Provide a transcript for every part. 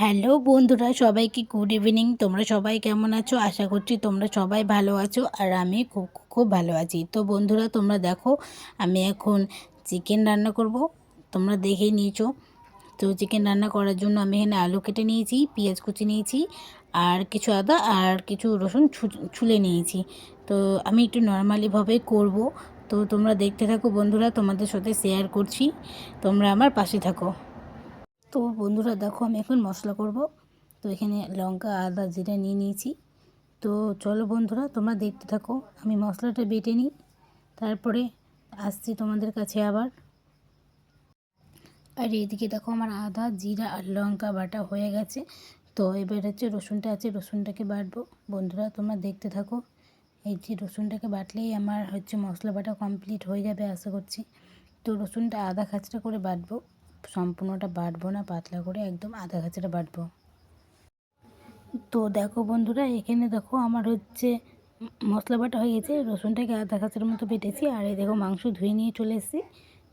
Hello বন্ধুরা, সবাইকে good evening তোমরা সবাই কেমন আছো? আশা করছি তোমরা সবাই ভালো আছো আর আমি খুব খুব ভালো আছি। তো বন্ধুরা, তোমরা দেখো, আমি এখন চিকেন রান্না করব। তোমরা দেখেই নিয়েছো। তো চিকেন রান্না করার জন্য আমি এখানে আলু কেটে নিয়েছি, পেঁয়াজ কুচি নিয়েছি, আর কিছু আদা আর কিছু রসুন ছুলে নিয়েছি। তো আমি একটু নর্মালিভাবে করব। তো তোমরা দেখতে থাকো বন্ধুরা, তোমাদের সাথে শেয়ার করছি। তোমরা আমার পাশে থাকো। তো বন্ধুরা দেখো আমি এখন মশলা করব। তো এখানে লঙ্কা, আদা, জিরা নিয়ে নিয়েছি। তো চলো বন্ধুরা, তোমরা দেখতে থাকো। আমি মশলাটা বেটে নিই। তারপরে আসছি তোমাদের কাছে আবার। আর এদিকে দেখো আমার আদা, জিরা আর লঙ্কা বাটা হয়ে গেছে। তো এবার হচ্ছে রসুনটা আছে, রসুনটাকে বাটবো। বন্ধুরা, তোমরা দেখতে থাকো। এই যে রসুনটাকে বাটলেই আমার হচ্ছে মশলা বাটা কমপ্লিট হয়ে যাবে, আশা করছি। তো রসুনটা আদা খাঁচড়া করে বাটবো। সম্পূর্ণটা বাটবো না, পাতলা করে একদম আধা খাঁচাটা বাটবো। তো দেখো বন্ধুরা, এখানে দেখো আমার হচ্ছে মশলা বাটা হয়ে গেছে, রসুনটাকে আধা খাঁচার মতো বেটেছি, আর এই দেখো মাংস ধুয়ে নিয়ে চলে এসেছি।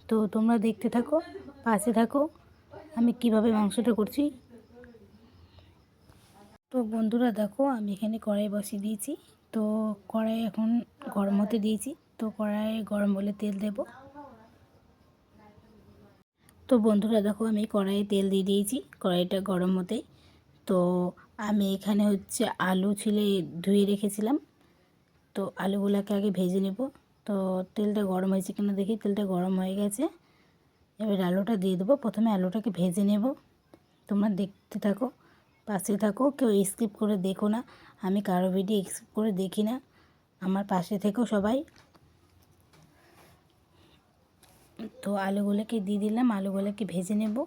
তো তোমরা দেখতে থাকো, পাশে থাকো, আমি কীভাবে মাংসটা করছি। তো বন্ধুরা দেখো, আমি এখানে কড়াই বসিয়ে দিয়েছি। তো কড়াই এখন গরম হতে দিয়েছি, তো কড়াই গরম বলে তেল দেবো। তো বন্ধুরা দেখো আমি কড়াইয়ে তেল দিয়ে দিয়েছি, কড়াইটা গরম হতে তো আমি এখানে হচ্ছে আলু ছিলে ধুয়ে রেখেছিলাম। তো আলুগুলোকে আগে ভেজে নেব। তো তেলটা গরম হয়েছে কিনা দেখি, তেলটা গরম হয়ে গেছে। এবার আলুটা দিয়ে দেবো। প্রথমে আলুটাকে ভেজে নেব। তোমরা দেখতে থাকো, পাশে থাকো, কেউ স্কিপ করে দেখো না। আমি কারও ভিডিও স্কিপ করে দেখি না। আমার পাশে থেকো সবাই। তো আলুগুলোকে দিয়ে দিলাম, আলুগুলোকে ভেজে নেব।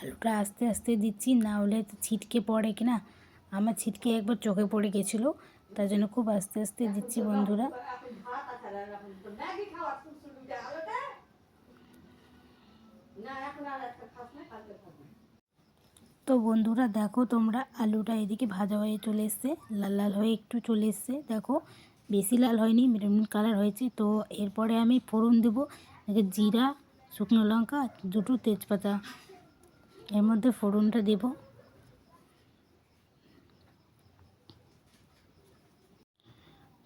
আলুটা আস্তে আস্তে দিচ্ছি, না হলে ছিটকে পড়ে কিনা। আমার ছিটকে একবার চোখে পড়ে গেছিল, তার জন্য খুব আস্তে আস্তে দিচ্ছি বন্ধুরা। না, এখন আর একটা খাস না, কালকে খাব। তো বন্ধুরা দেখো তোমরা আলুটা এদিকে ভাজা হয়ে চলে এসছে, লাল লাল হয়ে একটু চলে এসছে। দেখো বেশি লাল হয়নি মেরুন কালার হয়েছে। তো এরপরে আমি ফোড়ন দেবো জিরা, শুকনো লঙ্কা, দুটো তেজপাতা। এর মধ্যে ফোড়নটা দেব।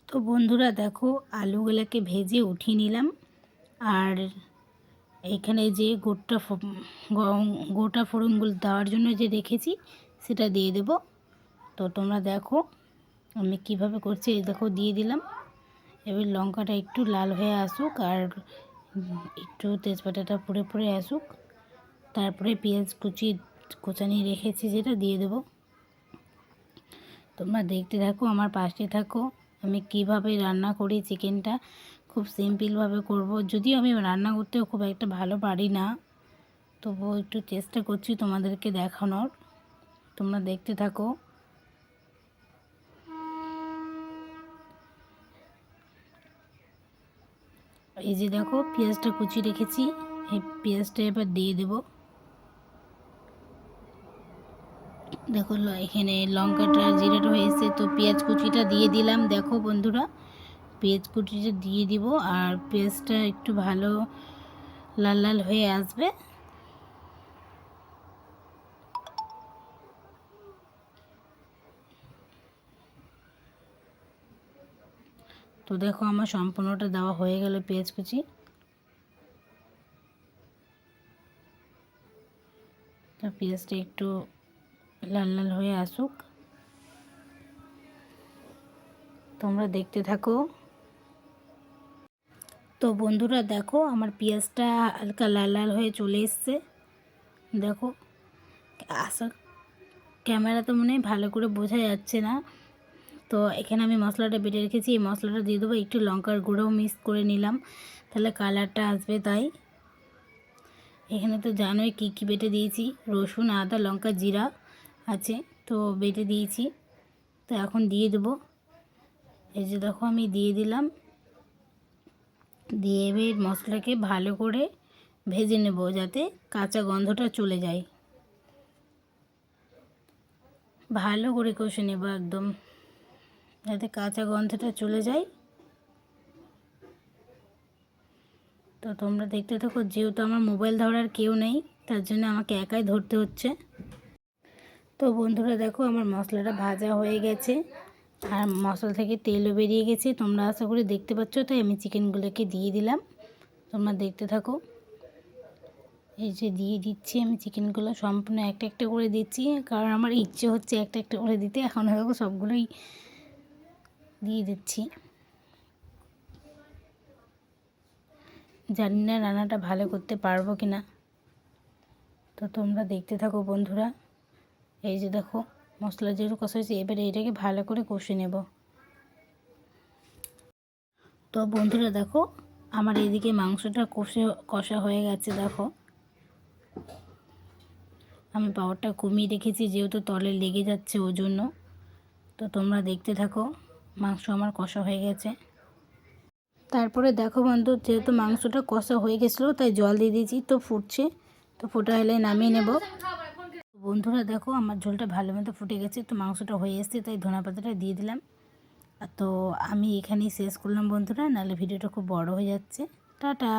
তো বন্ধুরা দেখো আলুগুলোকে ভেজে উঠিয়ে নিলাম। আর এখানে যে গোটা গোটা ফোড়নগুলো দেওয়ার জন্য যে রেখেছি, সেটা দিয়ে দেব। তো তোমরা দেখো আমি কীভাবে করছি, এই দেখো দিয়ে দিলাম। এবার লঙ্কাটা একটু লাল হয়ে আসুক আর একটু তেজপাতাটা পুড়ে পুড়ে আসুক। তারপরে পেঁয়াজ কুচি, কোচানি রেখেছি যেটা, দিয়ে দেব। তোমরা দেখতে থাকো, আমার পাশে থাকো। আমি কীভাবে রান্না করি চিকেনটা খুব সিম্পলভাবে করব। যদিও আমি রান্না করতেও খুব একটা ভালো পারি না, তবুও একটু চেষ্টা করছি তোমাদেরকে দেখানোর। তোমরা দেখতে থাকো। এই যে দেখো, পেঁয়াজটা কুচি রেখেছি। এই পেঁয়াজটা এবার দিয়ে দেব। দেখো এখানে লঙ্কাটা জিরাটা হয়েছে তো পেঁয়াজ কুচিটা দিয়ে দিলাম। দেখো বন্ধুরা পেঁয়াজ কুচিটা দিয়ে দিব আর পেঁয়াজটা একটু ভালো লাল লাল হয়ে আসবে। তো দেখো আমার সম্পূর্ণটা দেওয়া হয়ে গেল পেঁয়াজ কুচি। তো পেঁয়াজটা একটু লাল লাল হয়ে আসুক। তোমরা দেখতে থাকো। তো বন্ধুরা দেখো, আমার পেঁয়াজটা হালকা লাল লাল হয়ে চলে এসছে। দেখো আসা ক্যামেরা তো মনে হয় ভালো করে বোঝা যাচ্ছে না। তো এখানে আমি মশলাটা বেটে রেখেছি, এই মশলাটা দিয়ে দেবো, একটু লঙ্কার গুঁড়োও মিক্স করে নিলাম, তাহলে কালারটা আসবে তাই। এখানে তো জানোই কী কী বেটে দিয়েছি, রসুন, আদা, লঙ্কা, জিরা আছে, তো বেটে দিয়েছি। তো এখন দিয়ে দেবো। এই যে দেখো, আমি দিয়ে দিলাম। দিয়ে এবার মশলাকে ভালো করে ভেজে নেব যাতে কাঁচা গন্ধটা চলে যায়। ভালো করে কষে নেব একদম, যাতে কাঁচা গন্ধটা চলে যায়। তো তোমরা দেখতে থাকো, যেহেতু আমার মোবাইল ধরার কেউ নেই, তার জন্য আমাকে একাই ধরতে হচ্ছে। তো বন্ধুরা দেখো, আমার মশলাটা ভাজা হয়ে গেছে। আর মশলা থেকে তেলও বেরিয়ে গেছে। তোমরা আশা করি দেখতে পাচ্ছ, তাই আমি চিকেনগুলোকে দিয়ে দিলাম। তোমরা দেখতে থাকো। এই যে দিয়ে দিচ্ছি আমি চিকেনগুলো, সম্পূর্ণ একটা একটা করে দিচ্ছি। কারণ আমার ইচ্ছে হচ্ছে একটা একটা করে দিতে। এখন দেখো সবগুলোই দিয়ে দিচ্ছি। জানি না রান্নাটা ভালো করতে পারব কি না তো তোমরা দেখতে থাকো বন্ধুরা। এই যে দেখো। মশলা যেহেতু কষা হয়েছে, এবারে এটাকে ভালো করে কষে নেব। তো বন্ধুরা দেখো, আমার এইদিকে মাংসটা কষে, কষা হয়ে গেছে, দেখো। আমি পাওয়ারটা কমিয়ে রেখেছি, যেহেতু তলে লেগে যাচ্ছে ওই জন্য তো তোমরা দেখতে থাকো, মাংস আমার কষা হয়ে গেছে। তারপরে দেখো বন্ধু, যেহেতু মাংসটা কষা হয়ে গেছিল, তাই জল দিয়ে দিয়েছি, তো ফুটছে। তো ফোটা হলে নামিয়ে নেব। বন্ধুরা দেখো আমার ঝোলটা ভালো মতো ফুটে গেছে তো মাংসটা হয়ে এসছে, তাই ধনা পাতাটা দিয়ে দিলাম। তো আমি এখানেই শেষ করলাম বন্ধুরা, নাহলে ভিডিওটা খুব বড় হয়ে যাচ্ছে। টাটা!